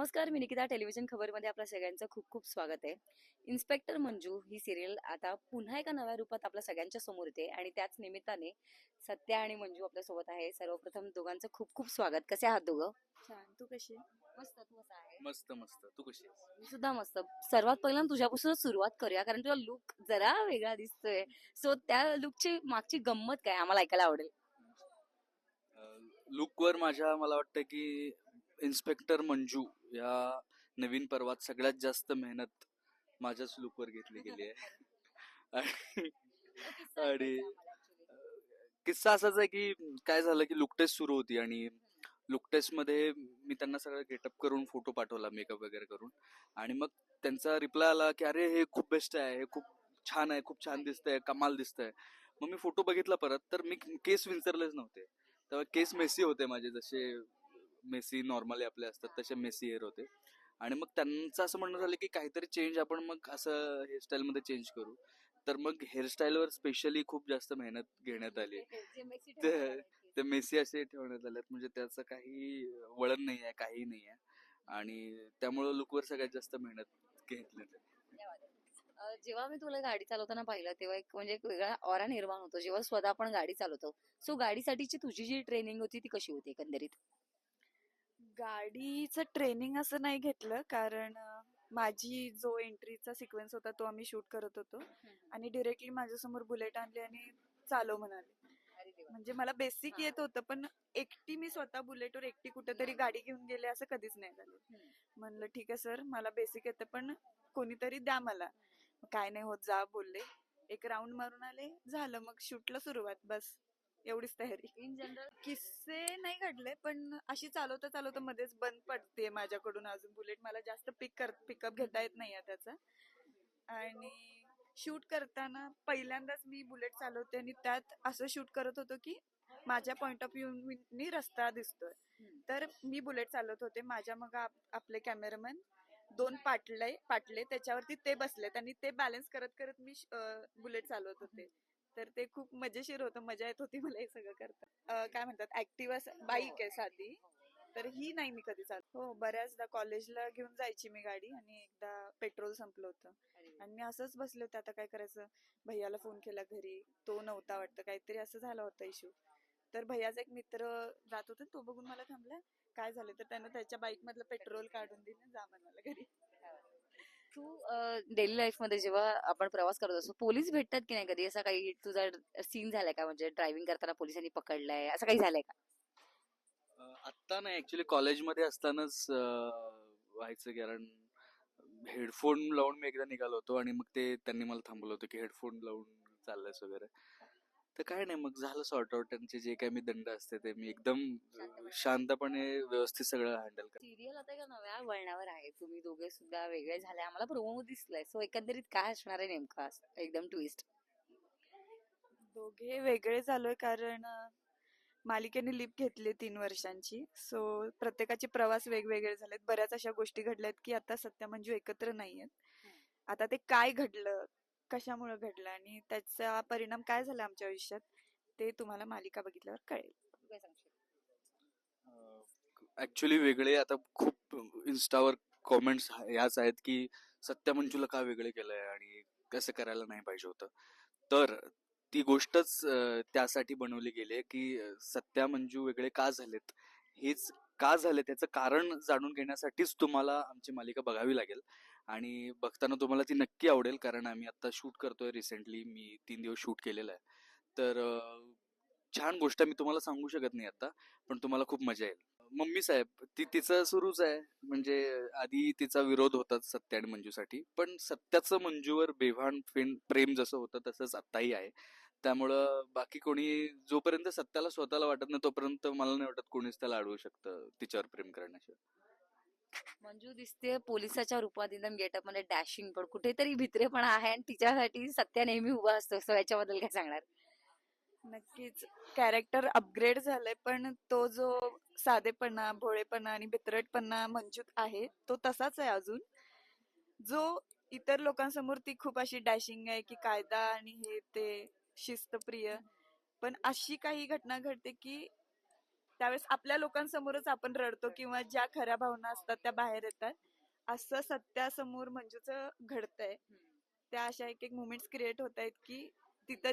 नमस्कार मी निकिता टेलिव्हिजन खबरमध्ये आपल्या सगळ्यांचं खूप खूप स्वागत आहे. इन्स्पेक्टर मंजू ही सिरियल आता पुन्हा एका नव्या रूपात आपल्या सगळ्यांच्या समोर येते आणि त्याच निमित्ताने सत्या आणि मंजू आपल्यासोबत आहे. सर्वप्रथम दोघांचं खूप खूप स्वागत. कसे आहात दोघं? छान. तू कशी मस्त तू कसा आहे? मस्त मस्त. तू कशी? मी सुद्धा मस्त. सर्वात पहिल्यांदा तुझ्यापासून सुरुवात करूया कारण तुझा लुक जरा वेगळा दिसतोय. सो त्या लुकची मागची गंमत काय? आम्हाला ऐकायला आवडेल. लुकवर माझ्या मला वाटतं की इन्स्पेक्टर मंजू या नवीन पर्वात सगळ्यात जास्त मेहनत माझ्याच लुकवर घेतली गेली आहे. आणि किस्सा असाच आहे की काय झालं की लुक टेस्ट सुरू होती आणि लुक टेस्टमध्ये मी त्यांना सगळं गेटअप करून फोटो पाठवला मेकअप वगैरे करून. आणि मग त्यांचा रिप्लाय आला की अरे हे खूप बेस्ट आहे हे खूप छान आहे खूप छान दिसतंय कमाल दिसतंय. मग मी फोटो बघितला परत तर मी केस विंचरलेच नव्हते. तेव्हा केस मेसी होते माझे जसे मेसी नॉर्मली आपले असतात तसे मेसी हेअर होते. आणि मग त्यांचं असं म्हणणं झालं की काहीतरी चेंज आपण मग असं हेअरस्टाईल मध्ये चेंज करू. तर मग हेअरस्टाईलवर स्पेशली खूप जास्त मेहनत घेण्यात आली. ते- ते मेसी असे ठेवण्यात आलेत. म्हणजे त्याचं काही वळण नाही आहे काही नाही आहे. आणि त्यामुळं लुकवर सगळ्यात जास्त मेहनत घेतली जेव्हा मी तुला गाडी चालवताना पाहिलं तेव्हा एक म्हणजे एक वेगळा ऑरा निर्माण होतो. जेव्हा स्वतः आपण गाडी चालवतो. सो गाडीसाठीची तुझी जी ट्रेनिंग होती ती कशी होती एकंदरीत? गाडीचं ट्रेनिंग असं नाही घेतलं कारण अं, माझी जो एंट्रीचा सिक्वेन्स होता तो आम्ही शूट करत होतो आणि डिरेक्टली माझ्यासमोर बुलेट आणली आणि चालव म्हणाले. म्हणजे मला बेसिक हा. येत होतं पण एकटी मी स्वतः बुलेटवर एकटी कुठेतरी गाडी घेऊन गेले असं कधीच नाही झालं. म्हणलं ठीक आहे सर मला बेसिक येतं पण कोणीतरी द्या मला. काय नाही होत जा बोलले. एक राऊंड मारून आले झालं मग शूटला सुरुवात बस. एवढीच तयारी. इन जनरल किस्से नाही घडले पण अशी चालवता चालवता मध्येच बंद पडते माझ्याकडून अजून बुलेट. मला जास्त पिक कर पिकअप घेता येत नाही त्याचा. आणि शूट करताना पहिल्यांदाच मी बुलेट चालवते आणि त्यात असं शूट करत होतो की माझ्या पॉइंट ऑफ व्ह्यूनी रस्ता दिसतोय. तर मी बुलेट चालवत होते. माझ्या मग आप- आपले कॅमेरामॅन दोन पाटले पाटले त्याच्यावरती ते बसलेत आणि ते बॅलन्स करत करत मी बुलेट चालवत होते. तर ते खूप मजेशीर होतं मजा येत होती मला हे सगळं करता. काय म्हणतात ऍक्टिव्हा बाईक आहे साधी. तर ही नाही मी कधी चालत हो बऱ्याचदा कॉलेजला घेऊन जायची मी गाडी आणि एकदा पेट्रोल संपलं होतं. आणि मी असंच बसले होते आता काय करायचं? भैयाला फोन केला घरी. तो नव्हता वाटतं काहीतरी असं झालं होतं इश्यू तर भैयाचा एक मित्र जात होता तो बघून मला थांबला काय झालं? तर त्यानं त्याच्या बाईक मधलं पेट्रोल काढून दिलं जा म्हणाला घरी. तू डेली लाईफमध्ये जेव्हा आपण प्रवास करत असतो पोलीस भेटतात की नाही कधी? असा काही तुझा सीन झालाय का? म्हणजे ड्रायव्हिंग करताना पोलिसांनी पकडलाय असं काही झालंय का? आत्ता नाही. ऍक्च्युली कॉलेजमध्ये असतानाच व्हायचं कारण हेडफोन लावून मी एकदा निघालो होतो आणि मग ते त्यांनी मला थांबवलं होतं की हेडफोन लावून चाललंयस वगैरे. तर काय नाही मग झालं सॉर्ट आउट त्यांचे जे काही मी दंड असते ते मी एकदम शांतपणे. व्यवस्थित सगळं हँडल कर सिरियल आता एका नव्या वळणावर आहे. तुम्ही दोघे सुद्धा वेगळे झाले. आम्हाला प्रोमो दिसलाय. सो एकंदरीत काय असणार आहे नेमका एकदम ट्विस्ट दोघे वेगळे झालोय कारण मालिकेने लिप घेतली तीन वर्षांची. सो प्रत्येकाचे प्रवास वेगवेगळे झालेत. बऱ्याच अशा गोष्टी घडल्यात की आता सत्या मंजू एकत्र नाहीयेत. आता ते काय घडलं? कशामुळे घडलं आणि त्याचा परिणाम काय झाला आमच्या आयुष्यात ते तुम्हाला मालिका बघितल्यावर कळेल. ऍक्च्युली वेगळे आता खूप इन्स्टावर कॉमेंट्स याच आहेत की सत्या मंजूला का वेगळे केलंय आणि कसं करायला नाही पाहिजे होतं. तर ती गोष्टच त्यासाठी बनवली गेली आहे की सत्या मंजू वेगळे का झालेत हेच का झाले त्याचं कारण जाणून घेण्यासाठीच तुम्हाला आमची मालिका बघावी लागेल. आणि बघताना तुम्हाला ती नक्की आवडेल कारण आम्ही आता शूट करतोय रिसेंटली मी तीन दिवस शूट केलेलं आहे. तर छान गोष्ट मी तुम्हाला सांगू शकत नाही आता पण तुम्हाला खूप मजा येईल. मम्मी साहेब ती तिचं सुरूच आहे. म्हणजे आधी तिचा विरोध होता सत्य आणि मंजूसाठी. पण सत्याचं मंजूवर बेभान फेन प्रेम जसं होतं तसंच आत्ताही आहे. त्यामुळं बाकी कोणी जोपर्यंत सत्याला स्वतःला वाटत नाही तोपर्यंत मला नाही वाटत कोणीच त्याला अडवू शकतं तिच्यावर प्रेम करण्याशिवाय. मंजू दिसते पोलिसाच्या रूपात एकदम गेटअपमध्ये डॅशिंग पण कुठेतरी भित्रेपणा आहे आणि तिच्यासाठी सत्या नेहमी उभा असतो सो याच्याबद्दल काय सांगणार? नक्कीच. कॅरेक्टर अपग्रेड झालंय पण तो जो साधेपणा भोळेपणा आणि भित्रटपणा मंजूत आहे तो तसाच आहे अजून. जो इतर लोकांसमोर ती खूप अशी डॅशिंग आहे की कायदा आणि हे ते शिस्तप्रिय. पण अशी काही घटना घडते की त्यावेळेस आपल्या लोकांसमोरच आपण रडतो किंवा ज्या खऱ्या भावना असतात त्या बाहेर येतात. असं सत्यासमोर मंजूचं घडतंय. त्या अशा एक एक मुमेंट्स क्रिएट होत आहेत की तिथं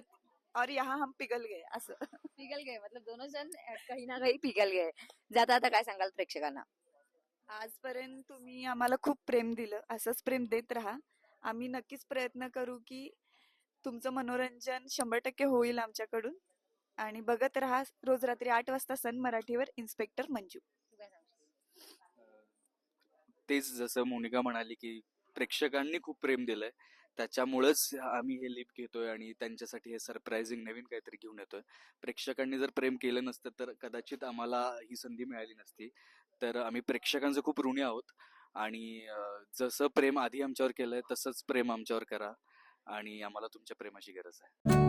और यहाँ हम पिघल गए असं. पिघल गए मतलब दोनों जण काही ना काही पिघल गए. जाता आता काय सांगाल प्रेक्षकांना? आजपर्यंत तुम्ही आम्हाला खूप प्रेम दिलं असंच प्रेम देत राहा. आम्ही नक्कीच प्रयत्न करू की तुमचं मनोरंजन शंभर टक्के होईल आमच्याकडून. आणि बघत राहा रोज रात्री आठ वाजता सन मराठीवर इन्स्पेक्टर मंजू. तेच जसं मोनिका म्हणाली की प्रेक्षकांनी खूप प्रेम दिलंय त्याच्यामुळेच आम्ही हे लिप घेतोय आणि त्यांच्यासाठी हे सरप्राइझिंग नवीन काहीतरी घेऊन येतोय. प्रेक्षकांनी जर प्रेम केलं नसतं तर कदाचित आम्हाला ही संधी मिळाली नसती. तर आम्ही प्रेक्षकांचं खूप ऋणी आहोत आणि जसं प्रेम आधी आमच्यावर केलंय तसंच प्रेम आमच्यावर करा आणि आम्हाला तुमच्या प्रेमाची गरज आहे.